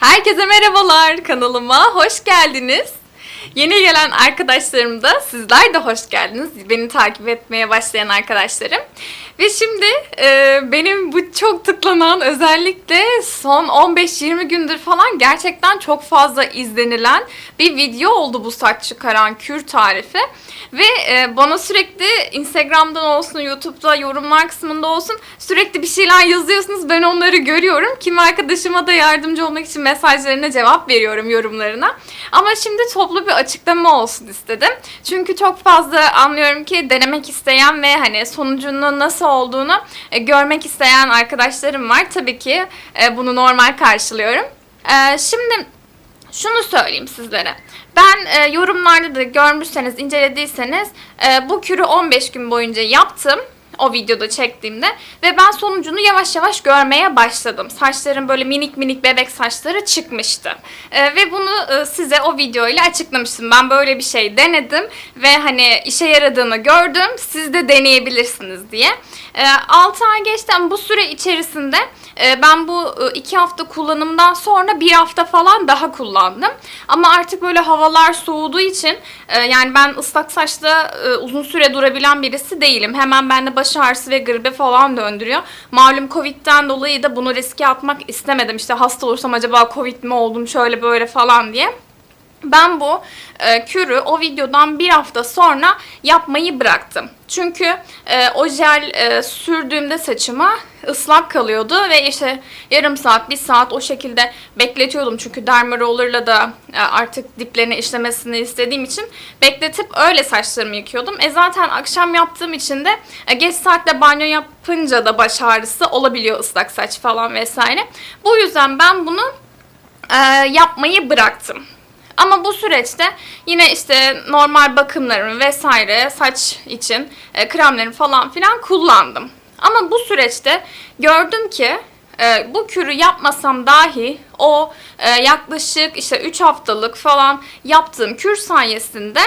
Herkese merhabalar kanalıma hoş geldiniz. Yeni gelen arkadaşlarım da sizler de hoş geldiniz. Beni takip etmeye başlayan arkadaşlarım. Ve şimdi e, benim bu çok tıklanan özellikle son 15-20 gündür falan gerçekten çok fazla izlenilen bir video oldu bu saç çıkaran kür tarifi. Ve e, bana sürekli Instagram'dan olsun, YouTube'da yorumlar kısmında olsun sürekli bir şeyler yazıyorsunuz. Ben onları görüyorum. Kim arkadaşıma da yardımcı olmak için mesajlarına cevap veriyorum yorumlarına. Ama şimdi toplu bir açıklama olsun istedim. Çünkü çok fazla anlıyorum ki denemek isteyen ve hani sonucunun nasıl olduğunu e, görmek isteyen arkadaşlarım var. Tabii ki e, bunu normal karşılıyorum. E, şimdi şunu söyleyeyim sizlere. Ben e, yorumlarda da görmüşseniz, incelediyseniz e, bu kürü 15 gün boyunca yaptım. O videoda çektiğimde ve ben sonucunu yavaş yavaş görmeye başladım. Saçlarım böyle minik minik bebek saçları çıkmıştı. E, ve bunu e, size o video ile açıklamıştım. Ben böyle bir şey denedim ve hani işe yaradığını gördüm. Siz de deneyebilirsiniz diye. E, 6 ay geçti ama bu süre içerisinde ben bu e, iki hafta kullanımdan sonra bir hafta falan daha kullandım. Ama artık böyle havalar soğuduğu için e, yani ben ıslak saçta e, uzun süre durabilen birisi değilim. Hemen bende baş ağrısı ve gribe falan döndürüyor. Malum Covid'den dolayı da bunu riske atmak istemedim. İşte hasta olursam acaba Covid mi oldum şöyle böyle falan diye. Ben bu e, kürü o videodan bir hafta sonra yapmayı bıraktım. Çünkü e, o jel e, sürdüğümde saçıma ıslak kalıyordu ve işte yarım saat, bir saat o şekilde bekletiyordum. Çünkü derma roller'la da e, artık diplerine işlemesini istediğim için bekletip öyle saçlarımı yıkıyordum. E zaten akşam yaptığım için de e, geç saatte banyo yapınca da baş ağrısı olabiliyor ıslak saç falan vesaire. Bu yüzden ben bunu e, yapmayı bıraktım. Ama bu süreçte yine işte normal bakımlarımı vesaire saç için e, kremlerimi falan filan kullandım. Ama bu süreçte gördüm ki e, bu kürü yapmasam dahi o e, yaklaşık işte 3 haftalık falan yaptığım kür sayesinde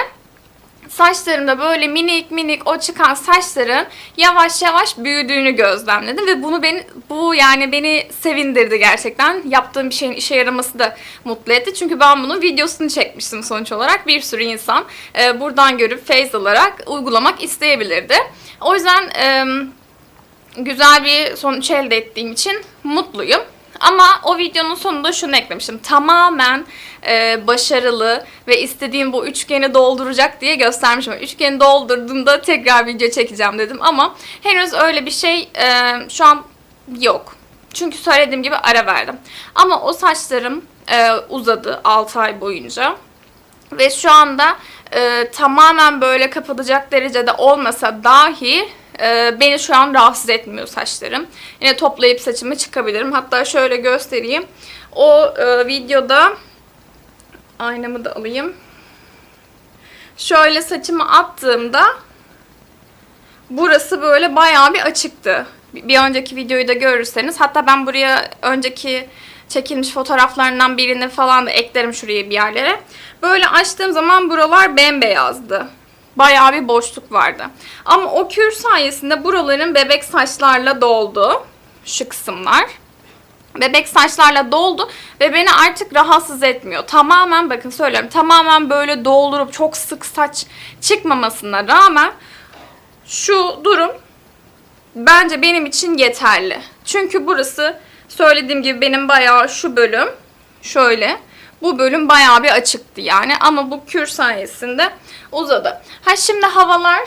saçlarımda böyle minik minik o çıkan saçların yavaş yavaş büyüdüğünü gözlemledim ve bunu beni bu yani beni sevindirdi gerçekten. Yaptığım bir şeyin işe yaraması da mutlu etti. Çünkü ben bunun videosunu çekmiştim sonuç olarak. Bir sürü insan e, buradan görüp feyz alarak uygulamak isteyebilirdi. O yüzden e, güzel bir sonuç elde ettiğim için mutluyum. Ama o videonun sonunda şunu eklemiştim. Tamamen e, başarılı ve istediğim bu üçgeni dolduracak diye göstermişim. Üçgeni doldurduğumda tekrar video çekeceğim dedim ama henüz öyle bir şey e, şu an yok. Çünkü söylediğim gibi ara verdim. Ama o saçlarım e, uzadı 6 ay boyunca. Ve şu anda e, tamamen böyle kapatacak derecede olmasa dahi e, beni şu an rahatsız etmiyor saçlarım. Yine toplayıp saçımı çıkabilirim. Hatta şöyle göstereyim. O e, videoda aynamı da alayım. Şöyle saçımı attığımda burası böyle bayağı bir açıktı. Bir önceki videoyu da görürseniz. Hatta ben buraya önceki çekilmiş fotoğraflarından birini falan da eklerim şuraya bir yerlere. Böyle açtığım zaman buralar bembeyazdı. Bayağı bir boşluk vardı. Ama o kür sayesinde buraların bebek saçlarla doldu. Şu kısımlar. Bebek saçlarla doldu ve beni artık rahatsız etmiyor. Tamamen bakın söylüyorum tamamen böyle doldurup çok sık saç çıkmamasına rağmen şu durum bence benim için yeterli. Çünkü burası söylediğim gibi benim bayağı şu bölüm şöyle bu bölüm bayağı bir açıktı yani ama bu kür sayesinde uzadı. Ha şimdi havalar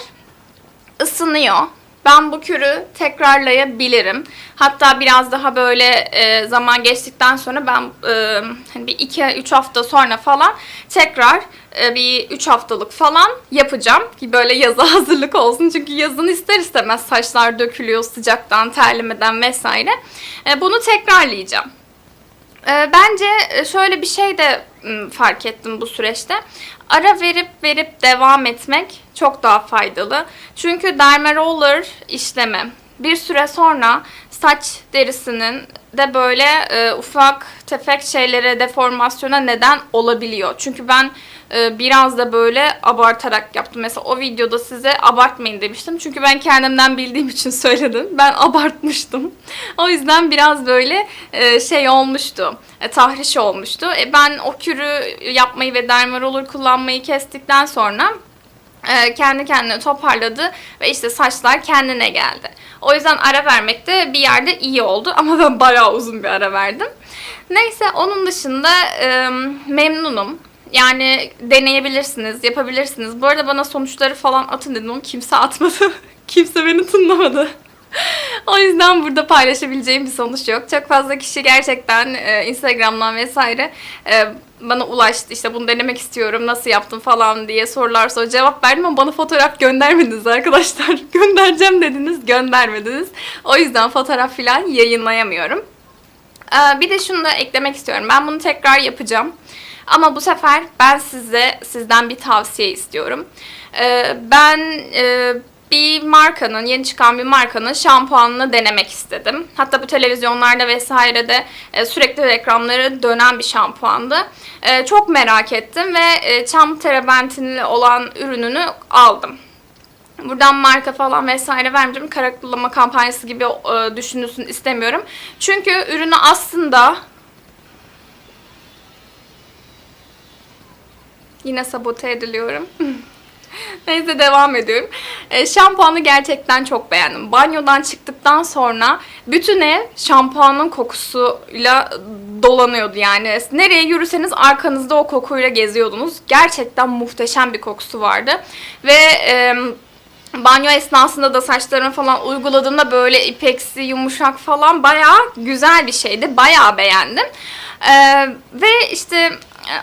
ısınıyor. Ben bu kürü tekrarlayabilirim. Hatta biraz daha böyle e, zaman geçtikten sonra ben e, hani bir 2-3 hafta sonra falan tekrar e, bir 3 haftalık falan yapacağım. Ki böyle yaza hazırlık olsun. Çünkü yazın ister istemez saçlar dökülüyor sıcaktan, terlemeden vesaire. E, bunu tekrarlayacağım. E, bence şöyle bir şey de fark ettim bu süreçte. Ara verip verip devam etmek çok daha faydalı. Çünkü derme roller işlemi bir süre sonra saç derisinin de böyle e, ufak tefek şeylere deformasyona neden olabiliyor. Çünkü ben e, biraz da böyle abartarak yaptım. Mesela o videoda size abartmayın demiştim. Çünkü ben kendimden bildiğim için söyledim. Ben abartmıştım. O yüzden biraz böyle e, şey olmuştu. E, tahriş olmuştu. E, ben o kürü yapmayı ve dermarolur kullanmayı kestikten sonra kendi kendine toparladı ve işte saçlar kendine geldi. O yüzden ara vermek de bir yerde iyi oldu ama ben bayağı uzun bir ara verdim. Neyse onun dışında memnunum. Yani deneyebilirsiniz, yapabilirsiniz. Bu arada bana sonuçları falan atın dedim ama kimse atmadı. kimse beni tınlamadı. o yüzden burada paylaşabileceğim bir sonuç yok. Çok fazla kişi gerçekten e, Instagram'dan vesaire e, bana ulaştı. İşte bunu denemek istiyorum, nasıl yaptım falan diye sorular sonra cevap verdim ama bana fotoğraf göndermediniz arkadaşlar. Göndereceğim dediniz, göndermediniz. O yüzden fotoğraf falan yayınlayamıyorum. Ee, bir de şunu da eklemek istiyorum. Ben bunu tekrar yapacağım. Ama bu sefer ben size sizden bir tavsiye istiyorum. Ee, ben e, bir markanın, yeni çıkan bir markanın şampuanını denemek istedim. Hatta bu televizyonlarda vesairede e, sürekli reklamları dönen bir şampuandı. E, çok merak ettim ve e, çam terebentinli olan ürününü aldım. Buradan marka falan vesaire vermeyeceğim. Kara kullanma kampanyası gibi e, düşünülsün istemiyorum. Çünkü ürünü aslında yine sabote ediliyorum. Neyse devam ediyorum. E, şampuanı gerçekten çok beğendim. Banyodan çıktıktan sonra bütün ev şampuanın kokusuyla dolanıyordu yani. Nereye yürüseniz arkanızda o kokuyla geziyordunuz. Gerçekten muhteşem bir kokusu vardı. Ve e, banyo esnasında da saçlarımı falan uyguladığımda böyle ipeksi, yumuşak falan bayağı güzel bir şeydi. Bayağı beğendim. Ee, ve işte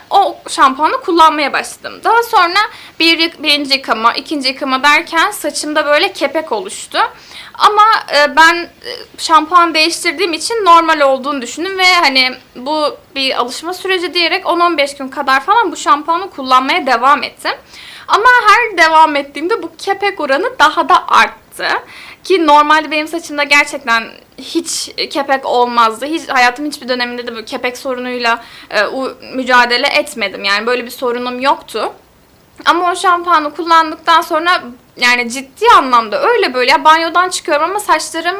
o şampuanı kullanmaya başladım. Daha sonra bir, birinci yıkama, ikinci yıkama derken saçımda böyle kepek oluştu. Ama e, ben e, şampuan değiştirdiğim için normal olduğunu düşündüm ve hani bu bir alışma süreci diyerek 10-15 gün kadar falan bu şampuanı kullanmaya devam ettim. Ama her devam ettiğimde bu kepek oranı daha da arttı. Ki normalde benim saçımda gerçekten hiç kepek olmazdı. Hiç hayatım hiçbir döneminde de böyle kepek sorunuyla e, u- mücadele etmedim. Yani böyle bir sorunum yoktu. Ama o şampuanı kullandıktan sonra yani ciddi anlamda öyle böyle ya banyodan çıkıyorum ama saçlarım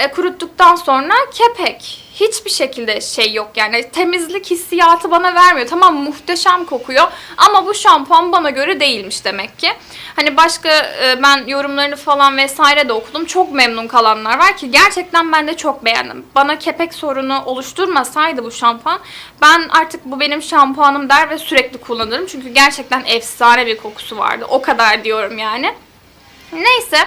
e, kuruttuktan sonra kepek. Hiçbir şekilde şey yok yani temizlik hissiyatı bana vermiyor. Tamam muhteşem kokuyor ama bu şampuan bana göre değilmiş demek ki. Hani başka e, ben yorumlarını falan vesaire de okudum. Çok memnun kalanlar var ki gerçekten ben de çok beğendim. Bana kepek sorunu oluşturmasaydı bu şampuan ben artık bu benim şampuanım der ve sürekli kullanırım. Çünkü gerçekten efsane bir kokusu vardı. O kadar diyorum yani. Neyse.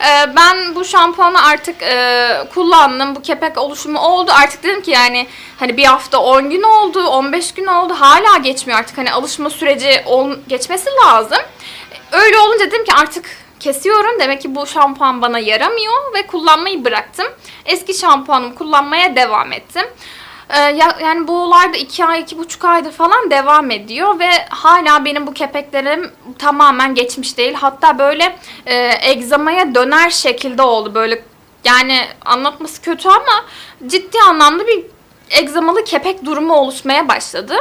E, Ben bu şampuanı artık e, kullandım. Bu kepek oluşumu oldu. Artık dedim ki yani hani bir hafta 10 gün oldu, 15 gün oldu. Hala geçmiyor artık. Hani alışma süreci ol, geçmesi lazım. Öyle olunca dedim ki artık kesiyorum. Demek ki bu şampuan bana yaramıyor ve kullanmayı bıraktım. Eski şampuanımı kullanmaya devam ettim. Ee, ya, yani bu olay da 2 ay, iki buçuk aydır falan devam ediyor ve hala benim bu kepeklerim tamamen geçmiş değil. Hatta böyle e, egzamaya döner şekilde oldu. Böyle yani anlatması kötü ama ciddi anlamda bir egzamalı kepek durumu oluşmaya başladı.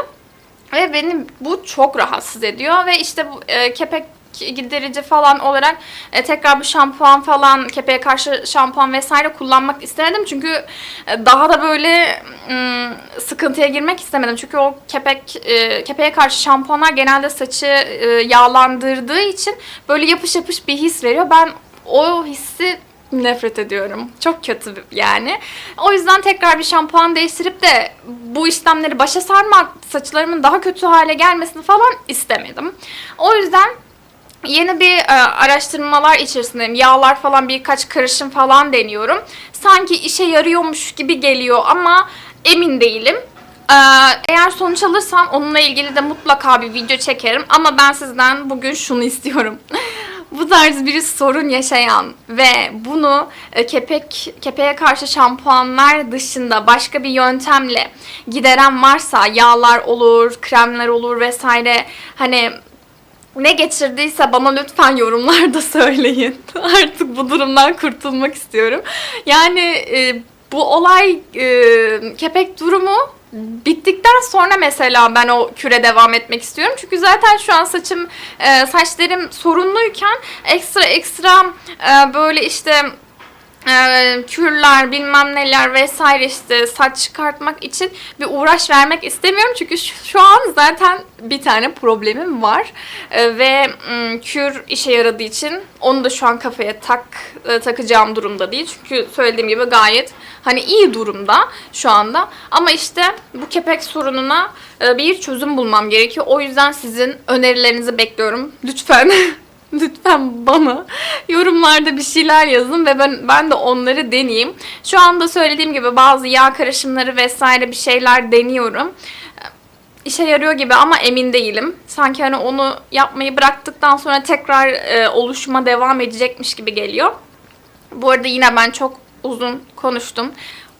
Ve beni bu çok rahatsız ediyor ve işte bu e, kepek giderici falan olarak e, tekrar bu şampuan falan kepeğe karşı şampuan vesaire kullanmak istemedim çünkü e, daha da böyle ım, sıkıntıya girmek istemedim çünkü o kepek e, kepeğe karşı şampuanlar genelde saçı e, yağlandırdığı için böyle yapış yapış bir his veriyor ben o hissi nefret ediyorum. Çok kötü yani. O yüzden tekrar bir şampuan değiştirip de bu işlemleri başa sarmak, saçlarımın daha kötü hale gelmesini falan istemedim. O yüzden yeni bir e, araştırmalar içerisindeyim. Yağlar falan birkaç karışım falan deniyorum. Sanki işe yarıyormuş gibi geliyor ama emin değilim. Ee, eğer sonuç alırsam onunla ilgili de mutlaka bir video çekerim. Ama ben sizden bugün şunu istiyorum. Bu tarz bir sorun yaşayan ve bunu e, kepek kepeğe karşı şampuanlar dışında başka bir yöntemle gideren varsa yağlar olur, kremler olur vesaire hani ne geçirdiyse bana lütfen yorumlarda söyleyin. Artık bu durumdan kurtulmak istiyorum. Yani e, bu olay e, kepek durumu bittikten sonra mesela ben o küre devam etmek istiyorum. Çünkü zaten şu an saçım, e, saçlarım sorunluyken ekstra ekstra e, böyle işte e, kürler bilmem neler vesaire işte saç çıkartmak için bir uğraş vermek istemiyorum. Çünkü şu, an zaten bir tane problemim var. E, ve kür işe yaradığı için onu da şu an kafaya tak e, takacağım durumda değil. Çünkü söylediğim gibi gayet hani iyi durumda şu anda. Ama işte bu kepek sorununa e, bir çözüm bulmam gerekiyor. O yüzden sizin önerilerinizi bekliyorum. Lütfen Lütfen bana yorumlarda bir şeyler yazın ve ben ben de onları deneyeyim. Şu anda söylediğim gibi bazı yağ karışımları vesaire bir şeyler deniyorum. İşe yarıyor gibi ama emin değilim. Sanki hani onu yapmayı bıraktıktan sonra tekrar e, oluşuma devam edecekmiş gibi geliyor. Bu arada yine ben çok uzun konuştum.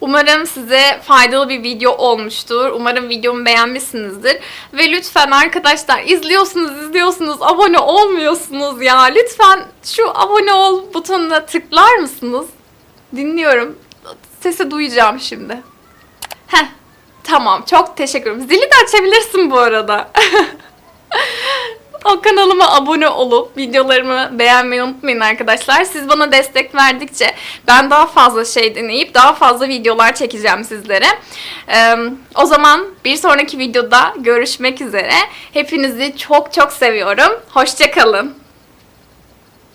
Umarım size faydalı bir video olmuştur. Umarım videomu beğenmişsinizdir. Ve lütfen arkadaşlar izliyorsunuz izliyorsunuz abone olmuyorsunuz ya. Lütfen şu abone ol butonuna tıklar mısınız? Dinliyorum. Sesi duyacağım şimdi. Heh tamam çok teşekkür ederim. Zili de açabilirsin bu arada. O kanalıma abone olup videolarımı beğenmeyi unutmayın arkadaşlar. Siz bana destek verdikçe ben daha fazla şey deneyip daha fazla videolar çekeceğim sizlere. Ee, o zaman bir sonraki videoda görüşmek üzere. Hepinizi çok çok seviyorum. Hoşçakalın.